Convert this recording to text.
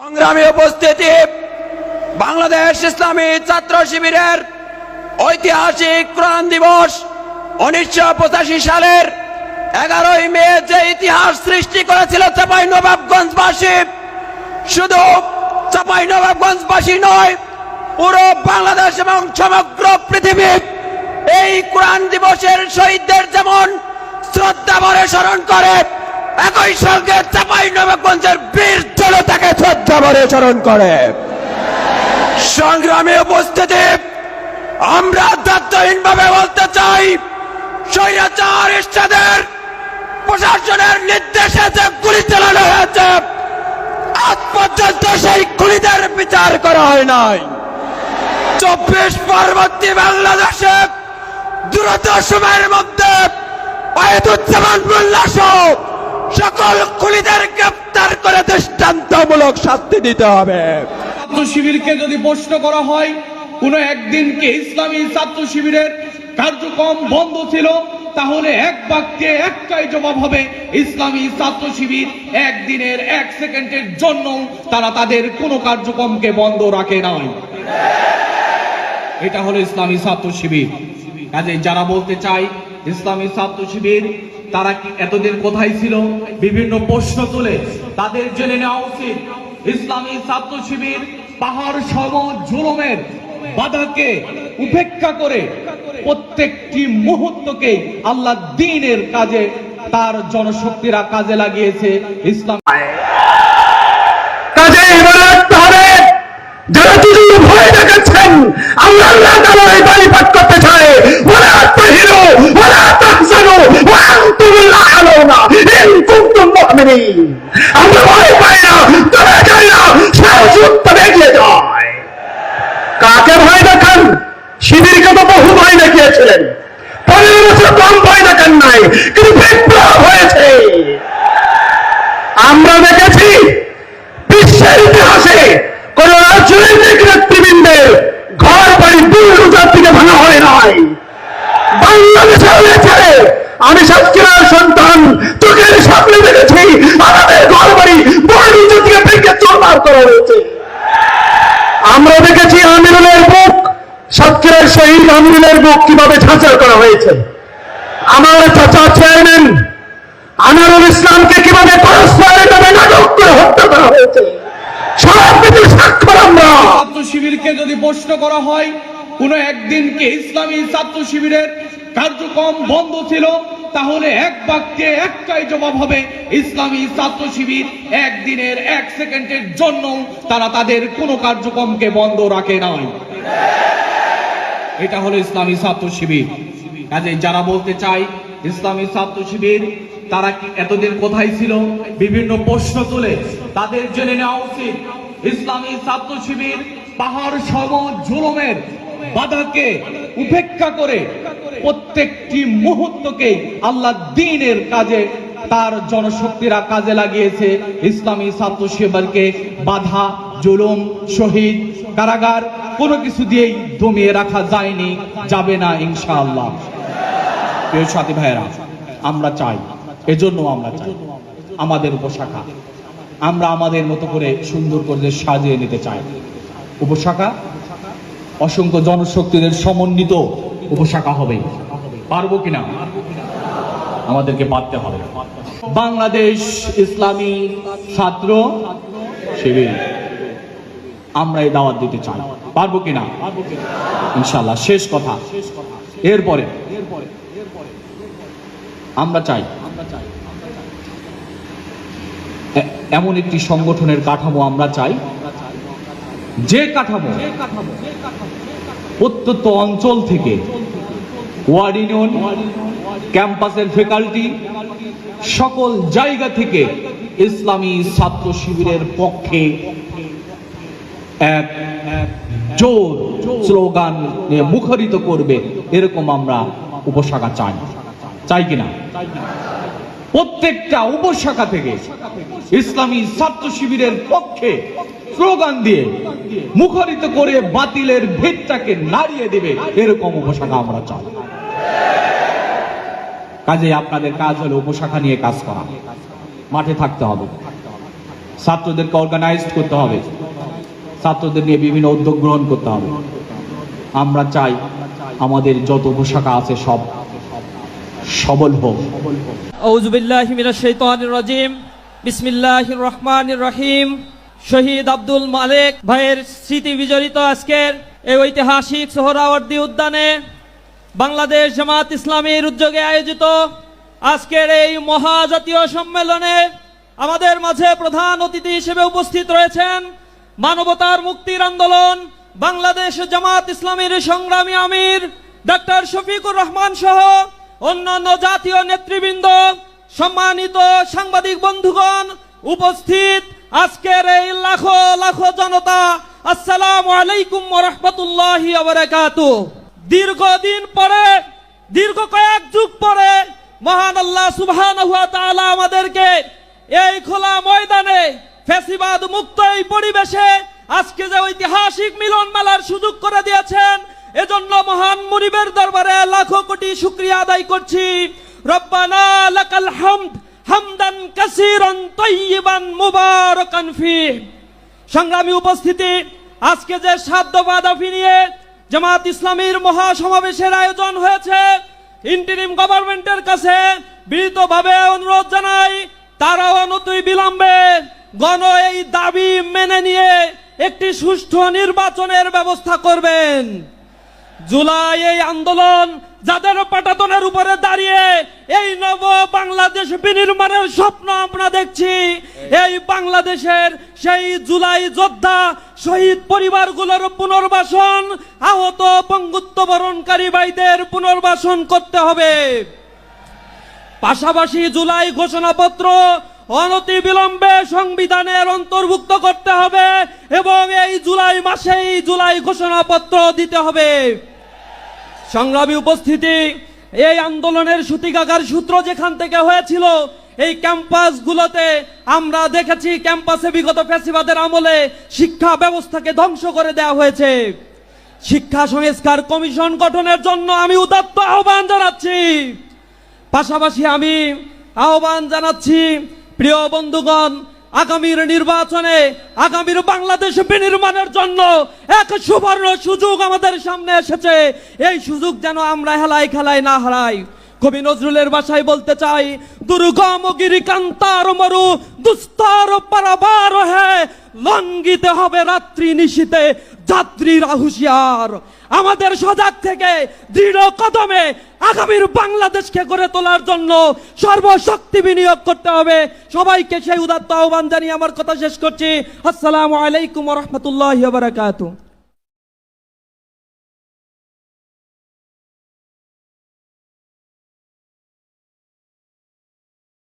সংগ্রামী উপস্থিতি, বাংলাদেশ ইসলামী ছাত্র শিবিরের ঐতিহাসিক কোরআন দিবস উনিশশো পঁচাশি সালের এগারোই মে যে ইতিহাস সৃষ্টি করেছিল চাপাই নবাবগঞ্জবাসী শুধু চাপাই নবাবগঞ্জবাসী নয়, পুরো বাংলাদেশ এবং সমগ্র পৃথিবী এই কোরআন দিবসের শহীদদের যেমন শ্রদ্ধা ভরে স্মরণ করে একই সঙ্গে চাপাই নবাবগঞ্জের বীর জনতাকে শ্রদ্ধা ভরে স্মরণ করে। সংগ্রামে উপস্থিতি আমরা দায়িত্বহীন ভাবে বলতে চাই, স্বৈরাচার ইচ্ছাদের প্রশাসনের নির্দেশে যে গুলি চালানো হয়েছে, আজ পর্যন্ত সেই গুলিদের বিচার করা হয় নাই। চব্বিশ পরবর্তী বাংলাদেশে দ্রুত সময়ের মধ্যে আয়তুজ্জামান মোল্লা সহ সকল খুলিদের গ্রেপ্তার করে দৃষ্টান্তমূলক শাস্তি দিতে হবে। ছাত্র শিবিরকে যদি প্রশ্ন করা হয়, কোন একদিনকে ইসলামী ছাত্র শিবিরের কার্যক্রম বন্ধ ছিল? তাহলে এক বাক্যে একটাই জবাব হবে, ইসলামী ছাত্র শিবির একদিনের এক সেকেন্ডের জন্য তারা তাদের কোনো কার্যক্রমকে বন্ধ রাখে নাই। এটা হলো ইসলামী ছাত্র শিবির। কাজে যারা বলতে চাই ইসলামী ছাত্র শিবির তারা এতদিন কোথায় ছিল? বিভিন্ন প্রশ্ন তুলে তাদের জেনে নেওয়া উচিত। ইসলামী ছাত্র শিবির পাহাড় সম জুলুমের বাধাকে উপেক্ষা করে প্রত্যেকটি মুহূর্তকে আল্লাহ দিনের কাজে তার জনশক্তিরা কাজে লাগিয়েছে। ইসলাম আল্লাহ আল্লাহ তাআলা এই বাড়ি পাঠ করতে চায়। ওলা তাহিরু ওলা তাহজানু আমরা ভয় পাই না তবে যাই না যায়। কাকে ভয় দেখান? শিবিরকে তো বহু ভয় দেখিয়েছিলেন। পনেরো বছর কম ভয় দেখান নাই, কিন্তু হয়েছে। আমরা দেখেছি, বিশ্বের ইতিহাসে কোন রাজনৈতিক নেতৃবৃন্দের ঘর বাড়ি বুলডোজার থেকে ভাঙা হয় নাই। বাংলাদেশে হয়েছে আমি সাতক্ষীরার সন্তান, চোখের সামনে দেখেছি, আমাদের ঘর বাড়ি বুলডোজার থেকে ভেঙে চোরমার করা হয়েছে। আমরা দেখেছি আমিরুলের বুক, সাতক্ষীরার শহীদ আমিরুলের বুক কীভাবে ছাঁচার করা হয়েছে। আমার চাচা চেয়ারম্যান, আনারুল ইসলামকে কীভাবে পরস্পরের নামে নাটক করে হত্যা করা হয়েছে। সব কিছু স্বাক্ষর আমরা। শিবিরকে যদি প্রশ্ন করা হয় কোন একদিনকে ইসলামী ছাত্র শিবিরের কার্যক্রম বন্ধ ছিল? তাহলে এক বাক্যে একটাই জবাব হবে, ইসলামী ছাত্র শিবির একদিনের এক সেকেন্ডের জন্য তারা তাদের কোনো কার্যক্রমকে বন্ধ রাখে নাই। এটা হলো ইসলামী ছাত্র শিবির। কাজে যারা বলতে চাই ইসলামী ছাত্র শিবির তারা এতদিন কোথায় ছিল? বিভিন্ন প্রশ্ন তুলে তাদের জেনে নেওয়া উচিত। ইসলামী ছাত্র শিবির পাহাড় সম, জুলুমের বাধাকে উপেক্ষা করে প্রত্যেকটি মুহূর্তকে আল্লাহ দিনের কাজে তার জনশক্তিরা কাজে লাগিয়েছে। ইসলামী ছাত্র শিবিরকে বাধা, জুলুম, শহীদ কারাগার কোনো কিছু দিয়েই দমিয়ে রাখা যায়নি, যাবে না ইনশাআল্লাহ। প্রিয় সাথী ভাইয়েরা, আমরা চাই, এজন্য আমরা চাই, আমাদের উপশাখা। আমরা আমাদের মতো করে সুন্দর করে সাজিয়ে নিতে চাই। উপশাখা অসংখ্য জনশক্তিদের সমন্বিত উপশাখা হবে। পারব কিনা? আমাদেরকে পারতে হবে। বাংলাদেশ ইসলামী ছাত্র শিবির, আমরা এই দাওয়াত দিতে চাই। পারব কিনা? ইনশাল্লাহ শেষ কথা। এরপরে আমরা চাই এমন একটি সংগঠনের কাঠামো আমরা চাই যে কাঠামো প্রত্যন্ত অঞ্চল থেকে ওয়ার্ড ইউনিয়ন ক্যাম্পাসের ফ্যাকাল্টি সকল জায়গা থেকে ইসলামী ছাত্র শিবিরের পক্ষে এক জোর স্লোগান মুখরিত করবে এরকম আমরা উপশাখা চাই। চাই কিনা? প্রত্যেকটা উপশাখা থেকে ইসলামী ছাত্র শিবিরের পক্ষে স্লোগান দিয়ে মুখরিত করে বাতিলের ভেদটাকে নাড়িয়ে দেবে, এরকম উপশাখা আমরা চাই। কাজে আপনাদের কাজ হলো উপশাখা নিয়ে কাজ করা। মাঠে থাকতে হবে। ছাত্রদেরকে অর্গানাইজ করতে হবে। ছাত্রদের নিয়ে বিভিন্ন উদ্যোগ গ্রহণ করতে হবে। আমরা চাই আমাদের যত উপশাখা আছে সব সবল হোক। আউযুবিল্লাহি মিনাশ শাইতানির রাজিম। বিসমিল্লাহির রহমানির রহিম। শহীদ আব্দুল মালেক ভাইয়ের স্মৃতি বিজড়িত আজকের এই ঐতিহাসিক সোহরাওয়ার্দী উদ্যানে বাংলাদেশ জামাত ইসলামীর উদ্যোগে আয়োজিত আজকের এই মহাজাতীয় সম্মেলনে আমাদের মাঝে প্রধান অতিথি হিসেবে উপস্থিত রয়েছেন মানবতার মুক্তির আন্দোলন, বাংলাদেশ জামাত ইসলামীর সংগ্রামী আমির ডক্টর শফিকুর রহমান সহ অন্যান্য জাতীয় নেতৃবৃন্দ, সম্মানিত সাংবাদিক বন্ধুগণ উপস্থিত। আজকের এই লাখো লাখো জনতা, আসসালামু আলাইকুম রহমতুল্লাহি দীর্ঘদিন পরে, দীর্ঘ কয়েক যুগ পরে, মহান আল্লাহ তাআলা আমাদেরকে এই খোলা ময়দানে ফেসিবাদ মুক্ত এই পরিবেশে আজকে যে ঐতিহাসিক মিলন মেলার সুযোগ করে দিয়েছেন, এজন্য মহান মুনিবের দরবারে লাখো কোটি শুক্রিয়া আদায় করছি। রব্বানা লাকাল হামদ হামদান কাসীরান তাইয়িবান মুবারাকান ফিহ সংগ্রামী উপস্থিতি, আজকে যে সাত দফা দাবি নিয়ে জামাত ইসলামীর মহাসমাবেশের আয়োজন হয়েছে ইন্টারিম গভর্নমেন্টের কাছে বিনীতভাবে অনুরোধ জানাই, তারাও অনতই বিলম্বে গণ এই দাবি মেনে নিয়ে একটি সুষ্ঠু নির্বাচনের ব্যবস্থা করবেন। জুলাই এই আন্দোলন যাদের পাটাতনের উপরে দাঁড়িয়ে এই নব বাংলাদেশ বিনির্মাণের স্বপ্ন আমরা দেখছি, এই বাংলাদেশের সেই জুলাই যোদ্ধা শহীদ পরিবারগুলোর পুনর্বাসন, আহত পঙ্গুত্ব বরণকারী ভাইদের পুনর্বাসন করতে হবে। পাশাপাশি জুলাই ঘোষণাপত্র অনতি বিলম্বে সংবিধানের অন্তর্ভুক্ত করতে হবে এবং এই জুলাই মাসেই জুলাই ঘোষণাপত্র দিতে হবে। সংগ্রামী উপস্থিতি, এই আন্দোলনের সূতিকাগার সূত্র যেখান থেকে হয়েছিল, এই ক্যাম্পাসগুলোতে আমরা দেখেছি ক্যাম্পাসে বিগত ফ্যাসিবাদের আমলে শিক্ষা ব্যবস্থাকে ধ্বংস করে দেওয়া হয়েছে। শিক্ষা সংস্কার কমিশন গঠনের জন্য আমি উদাত্ত আহ্বান জানাচ্ছি। পাশাপাশি আমি আহ্বান জানাচ্ছি প্রিয় বন্ধুগণ আগামীর নির্বাচনে, আগামীর বাংলাদেশ বিনির্মাণের জন্য এক সুবর্ণ সুযোগ আমাদের সামনে এসেছে। এই সুযোগ যেন আমরা হেলাই খেলায় না হারাই। কবি নজরুলের বাসায় বলতে চাই, দুর্গম গিরিকান্তার মরু দুস্তার পারাবার হে লঙ্গিতে হবে রাত্রি নিশীতে। যাত্রীরা হুঁশিয়ার। আমাদের সজাগ থেকে দৃঢ় কদমে আগামীর বাংলাদেশকে গড়ে তোলার জন্য সর্বশক্তি বিনিয়োগ করতে হবে। সবাইকে সেই উদাত্ত আহ্বান জানিয়ে আমার কথা শেষ করছি। আসসালামু আলাইকুম রহমতুল্লাহ বারাকাতু